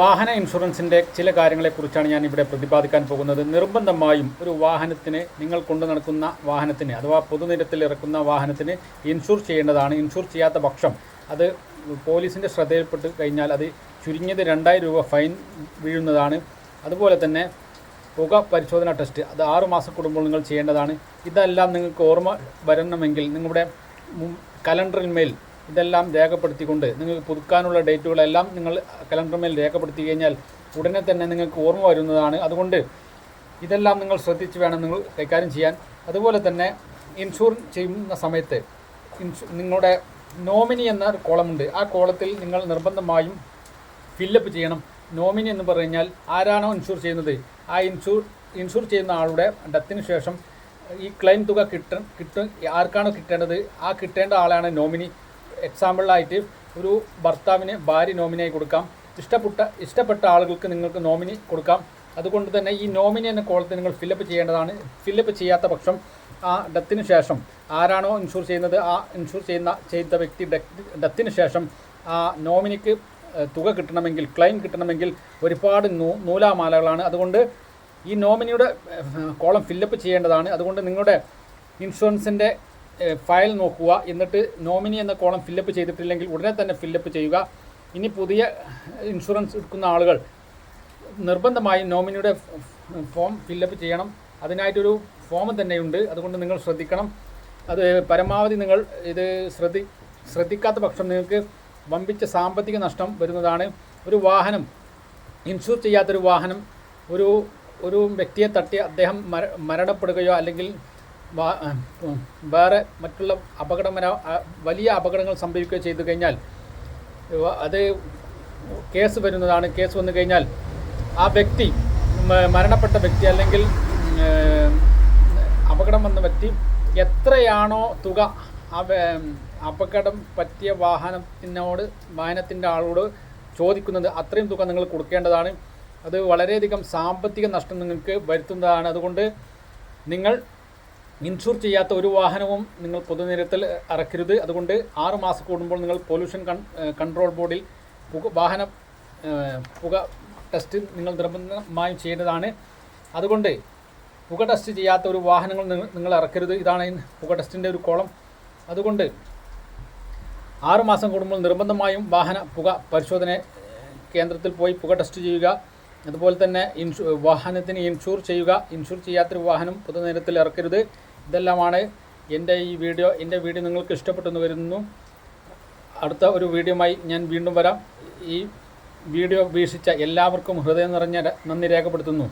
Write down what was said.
വാഹന ഇൻഷുറൻസിന്റെ ചില കാര്യങ്ങളെക്കുറിച്ചാണ് ഞാൻ ഇവിടെ പ്രതിപാദിക്കാൻ പോകുന്നത്. നിർബന്ധമായും ഒരു വാഹനത്തിന് നിങ്ങൾ കൊണ്ടു നടക്കുന്ന വാഹനത്തിന് അഥവാ പൊതുനിരത്തിൽ ഇറക്കുന്ന വാഹനത്തിന് ഇൻഷുർ ചെയ്യേണ്ടതാണ്. ഇൻഷുർ ചെയ്യാത്ത പക്ഷം അത് പോലീസിന്റെ ശ്രദ്ധയിൽപ്പെട്ട് കഴിഞ്ഞാൽ അത് ചുരുങ്ങിയത് രണ്ടായിരം രൂപ ഫൈൻ വീഴുന്നതാണ്. അതുപോലെ തന്നെ പുക പരിശോധന ടെസ്റ്റ് അത് ആറു മാസം കൂടുമ്പോൾ നിങ്ങൾ ചെയ്യേണ്ടതാണ്. ഇതെല്ലാം നിങ്ങൾക്ക് ഓർമ്മ വരണമെങ്കിൽ നിങ്ങളുടെ കലണ്ടറിന്മേൽ ഇതെല്ലാം രേഖപ്പെടുത്തിക്കൊണ്ട് നിങ്ങൾക്ക് പുതുക്കാനുള്ള ഡേറ്റുകളെല്ലാം നിങ്ങൾ കലണ്ടർമേൽ രേഖപ്പെടുത്തി കഴിഞ്ഞാൽ ഉടനെ തന്നെ നിങ്ങൾക്ക് ഓർമ്മ വരുന്നതാണ്. അതുകൊണ്ട് ഇതെല്ലാം നിങ്ങൾ ശ്രദ്ധിച്ച് വേണം നിങ്ങൾ കൈകാര്യം ചെയ്യാൻ. അതുപോലെ തന്നെ ഇൻഷുർ ചെയ്യുന്ന സമയത്ത് ഇൻഷു നിങ്ങളുടെ നോമിനി എന്ന ഒരു കോളമുണ്ട് ആ കോളത്തിൽ നിങ്ങൾ നിർബന്ധമായും ഫില്ലപ്പ് ചെയ്യണം. നോമിനി എന്ന് പറഞ്ഞാൽ ആരാണോ ഇൻഷുർ ചെയ്യുന്നത്? ആ ഇൻഷൂർ ഇൻഷുർ ചെയ്യുന്ന ആളുടെ ഡെത്തിന് ശേഷം ഈ ക്ലെയിം തുക കിട്ട കിട്ടും ആർക്കാണോ കിട്ടേണ്ടത്? ആ കിട്ടേണ്ട ആളാണ് നോമിനി എക്സാമ്പിളായിട്ട് ഒരു ഭർത്താവിന് ഭാര്യ നോമിനിയായി കൊടുക്കാം. ഇഷ്ടപ്പെട്ട ഇഷ്ടപ്പെട്ട ആളുകൾക്ക് നിങ്ങൾക്ക് നോമിനി കൊടുക്കാം. അതുകൊണ്ട് തന്നെ ഈ നോമിനി എന്ന കോളത്തിൽ നിങ്ങൾ ഫില്ലപ്പ് ചെയ്യേണ്ടതാണ്. ഫില്ലപ്പ് ചെയ്യാത്ത പക്ഷം ആ ഡെത്തിന് ശേഷം ആരാണോ ഇൻഷുർ ചെയ്യുന്നത് ആ ഇൻഷുർ ചെയ്യുന്ന ചെയ്ത വ്യക്തി ഡെത്തിന് ശേഷം ആ നോമിനിക്ക് തുക കിട്ടണമെങ്കിൽ ക്ലെയിം കിട്ടണമെങ്കിൽ ഒരുപാട് നൂ നൂലാമാലകളാണ്. അതുകൊണ്ട് ഈ നോമിനിയുടെ കോളം ഫില്ലപ്പ് ചെയ്യേണ്ടതാണ്. അതുകൊണ്ട് നിങ്ങളുടെ ഇൻഷുറൻസിന്റെ ഫയൽ നോക്കുക. എന്നിട്ട് നോമിനി എന്ന കോളം ഫില്ലപ്പ് ചെയ്തിട്ടില്ലെങ്കിൽ ഉടനെ തന്നെ ഫില്ലപ്പ് ചെയ്യുക. ഇനി പുതിയ ഇൻഷുറൻസ് എടുക്കുന്ന ആളുകൾ നിർബന്ധമായും നോമിനിയുടെ ഫോം ഫില്ലപ്പ് ചെയ്യണം. അതിനായിട്ടൊരു ഫോം തന്നെയുണ്ട്. അതുകൊണ്ട് നിങ്ങൾ ശ്രദ്ധിക്കണം. അത് പരമാവധി നിങ്ങൾ ഇത് ശ്രദ്ധി ശ്രദ്ധിക്കാത്ത പക്ഷം നിങ്ങൾക്ക് വമ്പിച്ച സാമ്പത്തിക നഷ്ടം വരുന്നതാണ്. ഒരു വാഹനം ഇൻഷൂർ ചെയ്യാത്തൊരു വാഹനം ഒരു ഒരു വ്യക്തിയെ തട്ടി അദ്ദേഹം മര മരണപ്പെടുകയോ അല്ലെങ്കിൽ വേറെ മറ്റുള്ള അപകടം വരാ വലിയ അപകടങ്ങൾ സംഭവിക്കുകയോ ചെയ്തു കഴിഞ്ഞാൽ അത് കേസ് വരുന്നതാണ്. കേസ് വന്നു കഴിഞ്ഞാൽ ആ വ്യക്തി മരണപ്പെട്ട വ്യക്തി അല്ലെങ്കിൽ അപകടം വന്ന വ്യക്തി എത്രയാണോ തുക അപകടം പറ്റിയ വാഹനത്തിനോട് വാഹനത്തിന്റെ ആളോട് ചോദിക്കുന്നത് അത്രയും തുക നിങ്ങൾ കൊടുക്കേണ്ടതാണ്. അത് വളരെയധികം സാമ്പത്തിക നഷ്ടം നിങ്ങൾക്ക് വരുത്തുന്നതാണ്. അതുകൊണ്ട് നിങ്ങൾ ഇൻഷൂർ ചെയ്യാത്ത ഒരു വാഹനവും നിങ്ങൾ പൊതുനിരത്തിൽ ഇറക്കരുത് അതുകൊണ്ട് ആറ് മാസം കൂടുമ്പോൾ നിങ്ങൾ പൊല്യൂഷൻ കൺ കൺട്രോൾ ബോർഡിൽ പുക വാഹന പുക ടെസ്റ്റ് നിങ്ങൾ നിർബന്ധമായും ചെയ്യേണ്ടതാണ്. അതുകൊണ്ട് പുക ടെസ്റ്റ് ചെയ്യാത്ത ഒരു വാഹനങ്ങൾ നിങ്ങൾ- നിങ്ങൾ ഇറക്കരുത് ഇതാണ് പുക ടെസ്റ്റിന്റെ ഒരു കോളം. അതുകൊണ്ട് ആറു മാസം കൂടുമ്പോൾ നിർബന്ധമായും വാഹന പുക പരിശോധന കേന്ദ്രത്തിൽ പോയി പുക ടെസ്റ്റ് ചെയ്യുക. അതുപോലെ തന്നെ ഇൻഷു വാഹനത്തിന് ഇൻഷൂർ ചെയ്യുക. ഇൻഷൂർ ചെയ്യാത്തൊരു വാഹനം പൊതുനിരത്തിൽ ഇറക്കരുത് ഇതെല്ലാമാണ് എന്റെ ഈ വീഡിയോ. എന്റെ വീഡിയോ നിങ്ങൾക്ക് ഇഷ്ടപ്പെട്ടെന്ന് വരുന്നു അടുത്ത ഒരു വീഡിയോമായി ഞാൻ വീണ്ടും വരാം. ഈ വീഡിയോ വീക്ഷിച്ച എല്ലാവർക്കും ഹൃദയം നിറഞ്ഞ നന്ദി രേഖപ്പെടുത്തുന്നു.